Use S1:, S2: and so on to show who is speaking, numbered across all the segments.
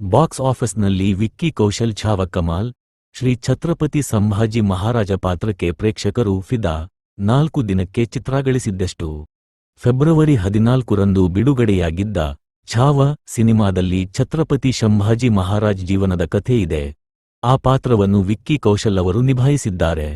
S1: Box ಆಫೀಸ್ನಲ್ಲಿ ವಿಕ್ಕಿ ಕೌಶಲ್ ಛಾವ ಕಮಾಲ್, ಶ್ರೀ ಛತ್ರಪತಿ ಸಂಭಾಜಿ ಮಹಾರಾಜ ಪಾತ್ರಕ್ಕೆ ಪ್ರೇಕ್ಷಕರು ಫಿದಾ. ನಾಲ್ಕು ದಿನಕ್ಕೆ ಚಿತ್ರಗಳಿಸಿದ್ದಷ್ಟು ಫೆಬ್ರವರಿ ಹದಿನಾಲ್ಕರಂದು ಬಿಡುಗಡೆಯಾಗಿದ್ದ ಛಾವ ಸಿನಿಮಾದಲ್ಲಿ ಛತ್ರಪತಿ ಸಂಭಾಜಿ ಮಹಾರಾಜ್ ಜೀವನದ ಕಥೆಯಿದೆ. ಆ ಪಾತ್ರವನ್ನು ವಿಕ್ಕಿ ಕೌಶಲ್ ಅವರು ನಿಭಾಯಿಸಿದ್ದಾರೆ.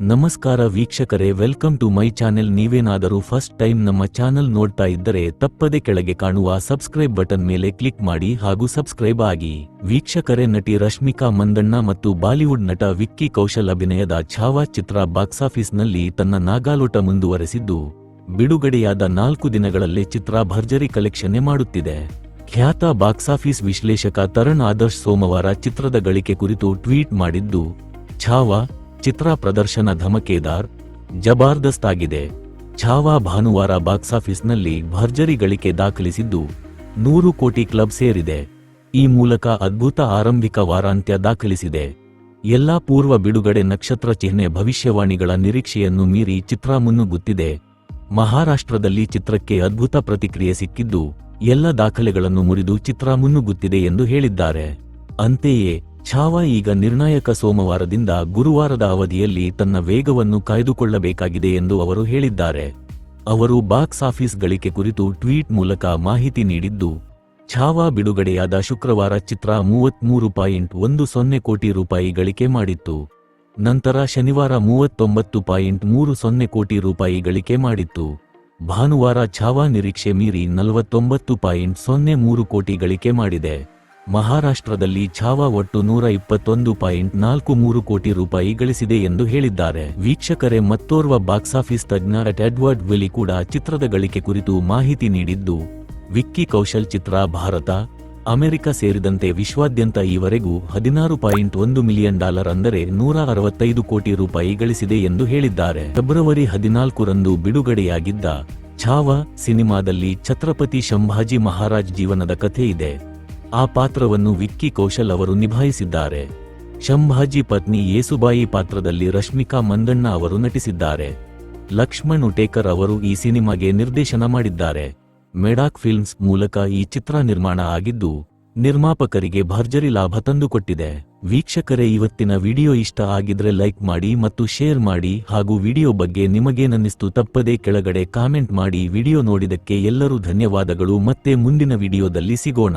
S1: ನಮಸ್ಕಾರ ವೀಕ್ಷಕರೇ ವೆಲ್ಕಮ್ ಟು ಮೈ ಚಾನೆಲ್ ನೀವೇನಾದರೂ ಫಸ್ಟ್ ಟೈಮ್ ನಮ್ಮ ಚಾನೆಲ್ ನೋಡ್ತಾ ಇದ್ದರೆ ತಪ್ಪದೆ ಕೆಳಗೆ ಕಾಣುವ ಸಬ್ಸ್ಕ್ರೈಬ್ ಬಟನ್ ಮೇಲೆ ಕ್ಲಿಕ್ ಮಾಡಿ ಹಾಗೂ ಸಬ್ಸ್ಕ್ರೈಬ್ ಆಗಿ. ವೀಕ್ಷಕರೇ, ನಟಿ ರಶ್ಮಿಕಾ ಮಂದಣ್ಣ ಮತ್ತು ಬಾಲಿವುಡ್ ನಟ ವಿಕ್ಕಿ ಕೌಶಲ್ ಅಭಿನಯದ ಛಾವಾ ಚಿತ್ರ ಬಾಕ್ಸಾಫೀಸ್ನಲ್ಲಿ ತನ್ನ ನಾಗಾಲೋಟ ಮುಂದುವರೆಸಿದ್ದು, ಬಿಡುಗಡೆಯಾದ ನಾಲ್ಕು ದಿನಗಳಲ್ಲೇ ಚಿತ್ರ ಭರ್ಜರಿ ಕಲೆಕ್ಷನ್ನೇ ಮಾಡುತ್ತಿದೆ. ಖ್ಯಾತ ಬಾಕ್ಸಾಫೀಸ್ ವಿಶ್ಲೇಷಕ ತರಣ್ ಆದರ್ಶ್ ಸೋಮವಾರ ಚಿತ್ರದ ಗಳಿಕೆ ಕುರಿತು ಟ್ವೀಟ್ ಮಾಡಿದ್ದು, ಛಾವಾ ಚಿತ್ರ ಪ್ರದರ್ಶನ ಧಮಕೇದಾರ್ ಜಬರ್ದಸ್ತ್ ಆಗಿದೆ ಛಾವಾ ಭಾನುವಾರ ಬಾಕ್ಸಾಫೀಸ್ನಲ್ಲಿ ಭರ್ಜರಿ ಗಳಿಕೆ ದಾಖಲಿಸಿದ್ದು ನೂರು ಕೋಟಿ ಕ್ಲಬ್ ಸೇರಿದೆ. ಈ ಮೂಲಕ ಅದ್ಭುತ ಆರಂಭಿಕ ವಾರಾಂತ್ಯ ದಾಖಲಿಸಿದೆ. ಎಲ್ಲಾ ಪೂರ್ವ ಬಿಡುಗಡೆ ನಕ್ಷತ್ರ ಚಿಹ್ನೆ ಭವಿಷ್ಯವಾಣಿಗಳ ನಿರೀಕ್ಷೆಯನ್ನು ಮೀರಿ ಚಿತ್ರ ಮುನ್ನುಗ್ಗುತ್ತಿದೆ. ಮಹಾರಾಷ್ಟ್ರದಲ್ಲಿ ಚಿತ್ರಕ್ಕೆ ಅದ್ಭುತ ಪ್ರತಿಕ್ರಿಯೆ ಸಿಕ್ಕಿದ್ದು ಎಲ್ಲ ದಾಖಲೆಗಳನ್ನು ಮುರಿದು ಚಿತ್ರ ಮುನ್ನುಗ್ಗುತ್ತಿದೆ ಎಂದು ಹೇಳಿದ್ದಾರೆ. ಅಂತೆಯೇ ಛಾವಾ ಈಗ ನಿರ್ಣಾಯಕ ಸೋಮವಾರದಿಂದ ಗುರುವಾರದ ಅವಧಿಯಲ್ಲಿ ತನ್ನ ವೇಗವನ್ನು ಕಾಯ್ದುಕೊಳ್ಳಬೇಕಾಗಿದೆ ಎಂದು ಅವರು ಹೇಳಿದ್ದಾರೆ. ಅವರು ಬಾಕ್ಸ್ ಆಫೀಸ್ ಗಳಿಕೆ ಕುರಿತು ಟ್ವೀಟ್ ಮೂಲಕ ಮಾಹಿತಿ ನೀಡಿದ್ದು, ಛಾವಾ ಬಿಡುಗಡೆಯಾದ ಶುಕ್ರವಾರ ಚಿತ್ರ ಮೂವತ್ಮೂರು ಪಾಯಿಂಟ್ ಒಂದು ಸೊನ್ನೆ ಕೋಟಿ ರೂಪಾಯಿ ಗಳಿಕೆ ಮಾಡಿತ್ತು. ನಂತರ ಶನಿವಾರ ಮೂವತ್ತೊಂಬತ್ತು ಪಾಯಿಂಟ್ ಮೂರು ಸೊನ್ನೆ ಕೋಟಿ ರೂಪಾಯಿ ಗಳಿಕೆ ಮಾಡಿತ್ತು. ಭಾನುವಾರ ಛಾವಾ ನಿರೀಕ್ಷೆ ಮೀರಿ ನಲವತ್ತೊಂಬತ್ತು ಪಾಯಿಂಟ್ ಸೊನ್ನೆ ಮೂರು ಕೋಟಿ ಗಳಿಕೆ ಮಾಡಿದೆ. ಮಹಾರಾಷ್ಟ್ರದಲ್ಲಿ ಛಾವಾ ಒಟ್ಟು ನೂರ ಇಪ್ಪತ್ತೊಂದು ಪಾಯಿಂಟ್ ನಾಲ್ಕು ಮೂರು ಕೋಟಿ ರೂಪಾಯಿ ಗಳಿಸಿದೆ ಎಂದು ಹೇಳಿದ್ದಾರೆ. ವೀಕ್ಷಕರೇ, ಮತ್ತೋರ್ವ ಬಾಕ್ಸಾಫೀಸ್ ತಜ್ಞ ಅಟ್ ಎಡ್ವರ್ಡ್ ವಿಲಿ ಕೂಡ ಚಿತ್ರದ ಗಳಿಕೆ ಕುರಿತು ಮಾಹಿತಿ ನೀಡಿದ್ದು, ವಿಕ್ಕಿ ಕೌಶಲ್ ಚಿತ್ರ ಭಾರತ, ಅಮೆರಿಕ ಸೇರಿದಂತೆ ವಿಶ್ವಾದ್ಯಂತ ಈವರೆಗೂ ಹದಿನಾರು ಪಾಯಿಂಟ್ ಒಂದು ಮಿಲಿಯನ್ ಡಾಲರ್ ಅಂದರೆ ನೂರ ಅರವತ್ತೈದು ಕೋಟಿ ರೂಪಾಯಿ ಗಳಿಸಿದೆ ಎಂದು ಹೇಳಿದ್ದಾರೆ. ಫೆಬ್ರವರಿ ಹದಿನಾಲ್ಕರಂದು ಬಿಡುಗಡೆಯಾಗಿದ್ದ ಛಾವಾ ಸಿನಿಮಾದಲ್ಲಿ ಛತ್ರಪತಿ ಶಂಭಾಜಿ ಮಹಾರಾಜ್ ಜೀವನದ ಕಥೆ ಇದೆ. ಆ ಪಾತ್ರವನ್ನು ವಿಕ್ಕಿ ಕೌಶಲ್ ಅವರು ನಿಭಾಯಿಸಿದ್ದಾರೆ. ಶಂಭಾಜಿ ಪತ್ನಿ ಯೇಸುಬಾಯಿ ಪಾತ್ರದಲ್ಲಿ ರಶ್ಮಿಕಾ ಮಂದಣ್ಣ ಅವರು ನಟಿಸಿದ್ದಾರೆ. ಲಕ್ಷ್ಮಣ್ ಉಟೇಕರ್ ಅವರು ಈ ಸಿನಿಮಾಗೆ ನಿರ್ದೇಶನ ಮಾಡಿದ್ದಾರೆ. ಮೆಡಾಕ್ ಫಿಲ್ಮ್ಸ್ ಮೂಲಕ ಈ ಚಿತ್ರ ನಿರ್ಮಾಣ ಆಗಿದ್ದು, ನಿರ್ಮಾಪಕರಿಗೆ ಭರ್ಜರಿ ಲಾಭ ತಂದುಕೊಟ್ಟಿದೆ. ವೀಕ್ಷಕರೇ, ಇವತ್ತಿನ ವಿಡಿಯೋ ಇಷ್ಟ ಆಗಿದ್ರೆ ಲೈಕ್ ಮಾಡಿ ಮತ್ತು ಶೇರ್ ಮಾಡಿ ಹಾಗೂ ವಿಡಿಯೋ ಬಗ್ಗೆ ನಿಮಗೇನನ್ನಿಸ್ತು ತಪ್ಪದೇ ಕೆಳಗಡೆ ಕಾಮೆಂಟ್ ಮಾಡಿ ವಿಡಿಯೋ ನೋಡಿದಕ್ಕೆ ಎಲ್ಲರೂ ಧನ್ಯವಾದಗಳು. ಮತ್ತೆ ಮುಂದಿನ ವಿಡಿಯೋದಲ್ಲಿ ಸಿಗೋಣ.